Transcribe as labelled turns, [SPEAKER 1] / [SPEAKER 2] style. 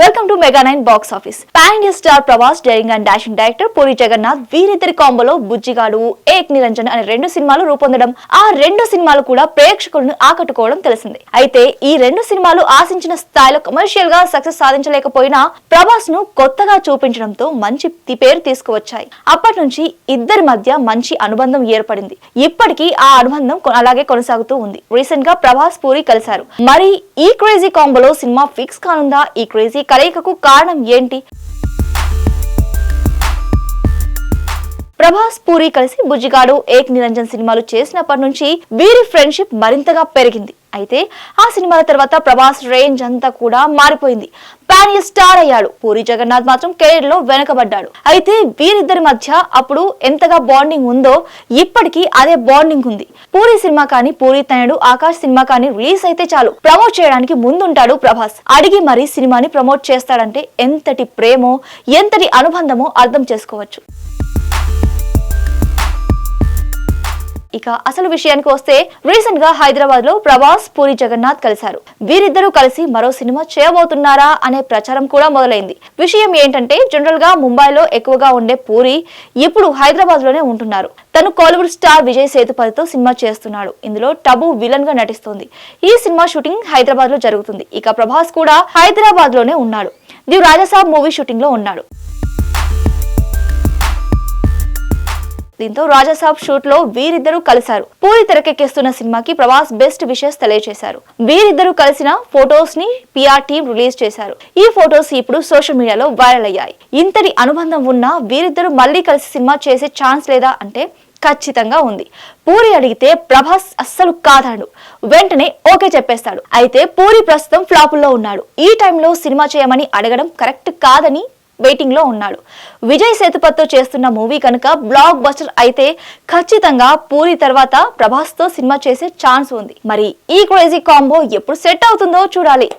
[SPEAKER 1] Welcome to mega nine box office pan India star Prabhas daring and dashing director Puri Jagannath వీరిద్దరి కాంబోలో బుజ్జిగాడు ఏక్ నిరంజన్ అనే రెండు సినిమాలు రూపొందడం ఆ రెండు సినిమాలు కూడా ప్రేక్షకులను ఆకట్టుకోవడం తెలిసింది. అయితే ఈ రెండు సినిమాలు ఆశించిన స్థాయిలో కమర్షియల్గా సక్సెస్ సాధించలేకపోయినా ప్రభాస్ను కొత్తగా చూపించడంతో మంచి పేరు తీసుకువచ్చాయి. అప్పటి నుంచి ఇద్దరి మధ్య మంచి అనుబంధం ఏర్పడింది. ఇప్పటికీ ఆ అనుబంధం అలాగే కొనసాగుతూ ఉంది. రీసెంట్గా ప్రభాస్ పూరి కలిశారు. మరి ఈ క్రేజీ కాంబోలో సినిమా ఫిక్స్ కానుందా? ఈ క్రేజీ కలయికకు కారణం ఏంటి? ప్రభాస్ పూరి కలిసి బుజ్జిగాడు ఏక్ నిరంజన్ సినిమాలు చేసినప్పటి నుంచి వీరి ఫ్రెండ్షిప్ మరింతగా పెరిగింది. అయితే ఆ సినిమాల తర్వాత ప్రభాస్ రేంజ్ అంతా కూడా మారిపోయింది. పాన్ స్టార్ అయ్యాడు. పూరి జగన్నాథ్ మాత్రం కెరీర్లో వెనకబడ్డాడు. అయితే వీరిద్దరి మధ్య అప్పుడు ఎంతగా బాండింగ్ ఉందో ఇప్పటికీ అదే బాండింగ్ ఉంది. పూరి సినిమా కానీ పూరి తనయుడు ఆకాష్ సినిమా కానీ రిలీజ్ అయితే చాలు. ప్రమోట్ చేయడానికి ముందుంటాడు ప్రభాస్. అడిగి మరీ సినిమాని ప్రమోట్ చేస్తాడంటే ఎంతటి ప్రేమో ఎంతటి అనుబంధమో అర్థం చేసుకోవచ్చు. ఇక అసలు విషయానికి వస్తే రీసెంట్గా హైదరాబాద్లో ప్రభాస్ పూరి జగన్నాథ్ కలిశారు. వీరిద్దరూ కలిసి మరో సినిమా చేయబోతున్నారా అనే ప్రచారం కూడా మొదలైంది. విషయం ఏంటంటే జనరల్గా ముంబైలో ఎక్కువగా ఉండే పూరి ఇప్పుడు హైదరాబాద్లోనే ఉంటున్నారు. తను కోలీవుడ్ స్టార్ విజయ్ సేతుపతితో సినిమా చేస్తున్నాడు. ఇందులో టబు విలన్గా నటిస్తోంది. ఈ సినిమా షూటింగ్ హైదరాబాద్లో జరుగుతుంది. ఇక ప్రభాస్ కూడా హైదరాబాద్లోనే ఉన్నాడు. ది రాజాసాబ్ మూవీ షూటింగ్లో ఉన్నాడు. దీంతో రాజాసాబ్ షూట్లో వీరిద్దరూ కలిశారు. పూరి తెరకెక్కిస్తున్న సినిమాకి ప్రభాస్ బెస్ట్ విషెస్ తెలియజేశారు. వీరిద్దరూ కలిసిన ఫొటోస్ని పిఆర్ టీం రిలీజ్ చేశారు. ఈ ఫొటోస్ ఇప్పుడు సోషల్ మీడియాలో వైరల్ అయ్యాయి. ఇంతటి అనుబంధం ఉన్న వీరిద్దరూ మళ్ళీ కలిసి సినిమా చేసే ఛాన్స్ లేదా అంటే ఖచ్చితంగా ఉంది. పూరి అడిగితే ప్రభాస్ అస్సలు కాదాడు. వెంటనే ఓకే చెప్పేస్తాడు. అయితే పూరి ప్రస్తుతం ఫ్లాపుల్లో ఉన్నాడు. ఈ టైంలో సినిమా చేయమని అడగడం కరెక్ట్ కాదని వెయిటింగ్లో ఉన్నాడు. విజయ్ సేతుపతితో చేస్తున్న మూవీ కనుక బ్లాక్ బస్టర్ అయితే ఖచ్చితంగా పూరి తర్వాత ప్రభాస్తో సినిమా చేసే ఛాన్స్ ఉంది. మరి ఈ క్రేజీ కాంబో ఎప్పుడు సెట్ అవుతుందో చూడాలి.